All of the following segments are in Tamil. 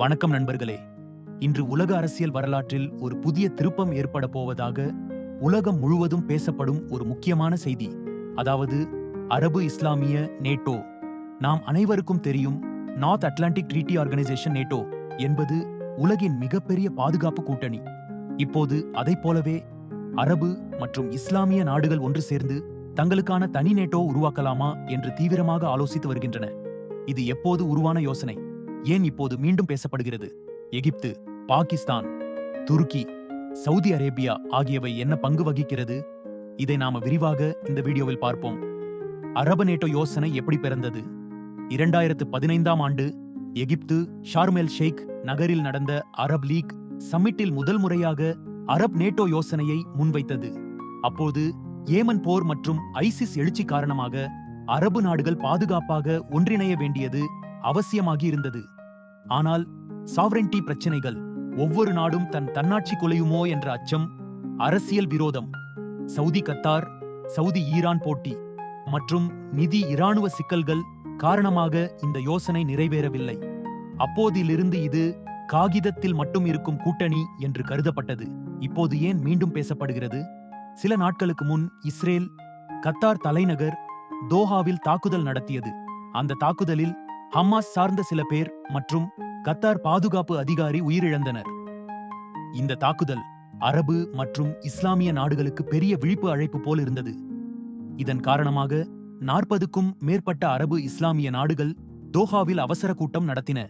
வணக்கம் நண்பர்களே. இன்று உலக அரசியல் வரலாற்றில் ஒரு புதிய திருப்பம் ஏற்பட போவதாக உலகம் முழுவதும் பேசப்படும் ஒரு முக்கியமான செய்தி. அதாவது அரபு இஸ்லாமிய நேட்டோ. நாம் அனைவருக்கும் தெரியும் North Atlantic Treaty Organisation NATO என்பது உலகின் மிகப்பெரிய பாதுகாப்பு கூட்டணி. இப்போது அதைப் போலவே அரபு மற்றும் இஸ்லாமிய நாடுகள் ஒன்று சேர்ந்து தங்களுக்கான தனி நேட்டோ உருவாக்கலாமா என்று தீவிரமாக ஆலோசித்து வருகின்றன. இது எப்போது உருவான யோசனை? ஏன் இப்போது மீண்டும் பேசப்படுகிறது? எகிப்து பாகிஸ்தான் துருக்கி சவுதி அரேபியா ஆகியவை என்ன பங்கு வகிக்கிறது? இதை நாம விரிவாக இந்த வீடியோவில் பார்ப்போம். அரபு நேட்டோ யோசனை எப்படி பிறந்தது? இரண்டாயிரத்து பதினைந்தாம் ஆண்டு எகிப்து ஷார்மெல் ஷேக் நகரில் நடந்த அரப் லீக் சம்மிட்டில் முதல் முறையாக அரப் நேட்டோ யோசனையை முன்வைத்தது. அப்போது ஏமன் போர் மற்றும் ஐசிஸ் எழுச்சி காரணமாக அரபு நாடுகள் பாதுகாப்பாக ஒன்றிணைய வேண்டியது அவசியமாகி இருந்தது ஆனால் சாவரென்டி பிரச்சனைகள் ஒவ்வொரு நாடும் தன் தன்னாட்சி குலையுமோ என்ற அச்சம் அரசியல் விரோதம் சவுதி கத்தார் சவுதி ஈரான் போட்டி மற்றும் நிதி இராணுவ சிக்கல்கள் காரணமாக இந்த யோசனை நிறைவேறவில்லை. அப்போதிலிருந்து இது காகிதத்தில் மட்டும் இருக்கும் கூட்டணி என்று கருதப்பட்டது. இப்போது ஏன் மீண்டும் பேசப்படுகிறது? சில நாட்களுக்கு முன் இஸ்ரேல் கத்தார் தலைநகர் தோஹாவில் தாக்குதல் நடத்தியது. அந்த தாக்குதலில் ஹமாஸ் சார்ந்த சில பேர் மற்றும் கத்தார் பாதுகாப்பு அதிகாரி உயிரிழந்தனர். இந்த தாக்குதல் அரபு மற்றும் இஸ்லாமிய நாடுகளுக்கு பெரிய விழிப்பு அழைப்பு போல் இருந்தது. இதன் காரணமாக நாற்பதுக்கும் மேற்பட்ட அரபு இஸ்லாமிய நாடுகள் தோஹாவில் அவசர கூட்டம் நடத்தின.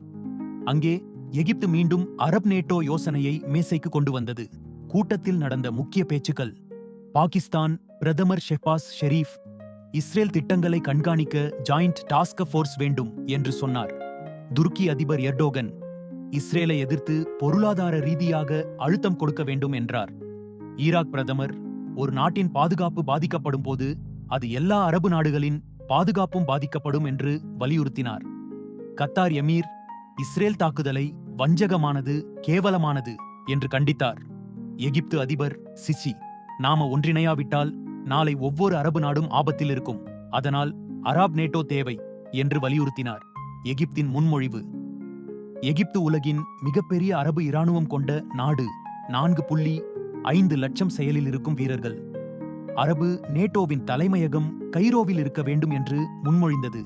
அங்கே எகிப்து மீண்டும் அரப் நேட்டோ யோசனையை மேசைக்கு கொண்டு வந்தது. கூட்டத்தில் நடந்த முக்கிய பேச்சுக்கள் பாகிஸ்தான் பிரதமர் ஷெஹ்பாஸ் ஷெரீப் இஸ்ரேல் திட்டங்களை கண்காணிக்க ஜாயிண்ட் டாஸ்க் ஃபோர்ஸ் வேண்டும் என்று சொன்னார். துருக்கி அதிபர் எர்டோகன் இஸ்ரேலை எதிர்த்து பொருளாதார ரீதியாக அழுத்தம் கொடுக்க வேண்டும் என்றார். ஈராக் பிரதமர் ஒரு நாட்டின் பாதுகாப்பு பாதிக்கப்படும் போது அது எல்லா அரபு நாடுகளின் பாதுகாப்பும் பாதிக்கப்படும் என்று வலியுறுத்தினார். கத்தார் எமீர் இஸ்ரேல் தாக்குதலை வஞ்சகமானது கேவலமானது என்று கண்டித்தார். எகிப்து அதிபர் சிசி நாம ஒன்றிணையாவிட்டால் நாளை ஒவ்வொரு அரபு நாடும் ஆபத்தில் இருக்கும். அதனால் அராப் நேட்டோ தேவை என்று வலியுறுத்தினார். எகிப்தின் முன்மொழிவு. எகிப்து உலகின் மிகப்பெரிய அரபு இராணுவம் கொண்ட நாடு நான்கு புள்ளி ஐந்து லட்சம் செயலில் இருக்கும் வீரர்கள். அரபு நேட்டோவின் தலைமையகம் கைரோவில் இருக்க வேண்டும் என்று முன்மொழிந்தது.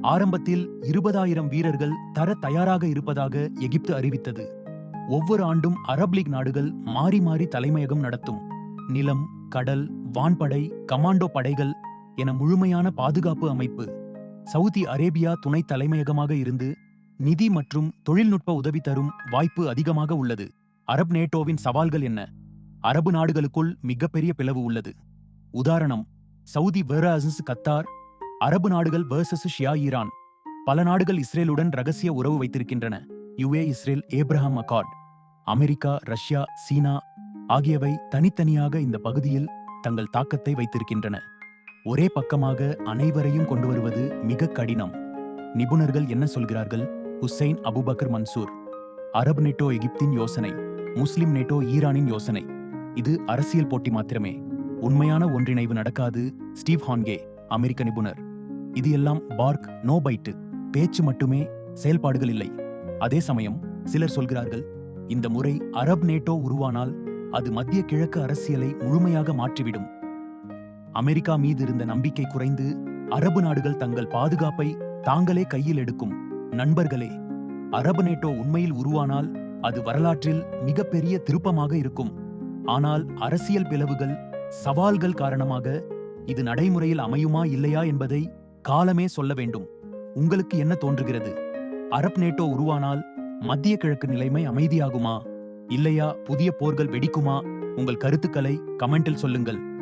ஆரம்பத்தில் இருபதாயிரம் வீரர்கள் தர தயாராக இருப்பதாக எகிப்து அறிவித்தது. ஒவ்வொரு ஆண்டும் அரப் லீக் நாடுகள் மாறி மாறி தலைமையகம் நடத்தும். நிலம் கடல் வான்படை கமாண்டோ படைகள் என முழுமையான பாதுகாப்பு அமைப்பு சவுதி அரேபியா துணை தலைமையகமாக இருந்து நிதி மற்றும் தொழில்நுட்ப உதவி தரும் வாய்ப்பு அதிகமாக உள்ளது. அரப் நேட்டோவின் சவால்கள் என்ன? அரபு நாடுகளுக்குள் மிகப்பெரிய பிளவு உள்ளது. உதாரணம் சவுதி வெர்சஸ் கத்தார் அரபு நாடுகள் வெர்சஸ் ஷியா ஈரான். பல நாடுகள் இஸ்ரேலுடன் ரகசிய உறவு வைத்திருக்கின்றன. UAE Israel Abraham accord America Russia China ஆகியவை தனித்தனியாக இந்த பகுதியில் தங்கள் தாக்கத்தை வைத்திருக்கின்றன. ஒரே பக்கமாக அனைவரையும் கொண்டு வருவது மிக கடினம். நிபுணர்கள் என்ன சொல்கிறார்கள்? Hussain Abubakar Mansour. Arab NATO எகிப்தின் யோசனை. முஸ்லிம் நேட்டோ ஈரானின் யோசனை. இது அரசியல் போட்டி மாத்திரமே. உண்மையான ஒன்றிணைவு நடக்காது ஸ்டீவ் ஹான்கே அமெரிக்க நிபுணர். இது எல்லாம் பார்க் நோ பைட்டு. பேச்சு மட்டுமே செயல்பாடுகள் இல்லை. அதே சமயம் சிலர் சொல்கிறார்கள் இந்த முறை அரப் நேட்டோ உருவானால் அது மத்திய கிழக்கு அரசியலை முழுமையாக மாற்றிவிடும். அமெரிக்கா மீது இருந்த நம்பிக்கை குறைந்து அரபு நாடுகள் தங்கள் பாதுகாப்பை தாங்களே கையில் எடுக்கும். நண்பர்களே அரபு நேட்டோ உண்மையில் உருவானால் அது வரலாற்றில் மிகப்பெரிய திருப்பமாக இருக்கும். ஆனால் அரசியல் பிளவுகள் சவால்கள் காரணமாக இது நடைமுறையில் அமையுமா இல்லையா என்பதை காலமே சொல்ல வேண்டும். உங்களுக்கு என்ன தோன்றுகிறது? அரப் நேட்டோ உருவானால் மத்திய கிழக்கு நிலைமை அமைதியாகுமா? இல்லையா புதிய போர்கள் வெடிக்குமா? உங்கள் கருத்துக்களை கமெண்டில் சொல்லுங்கள்.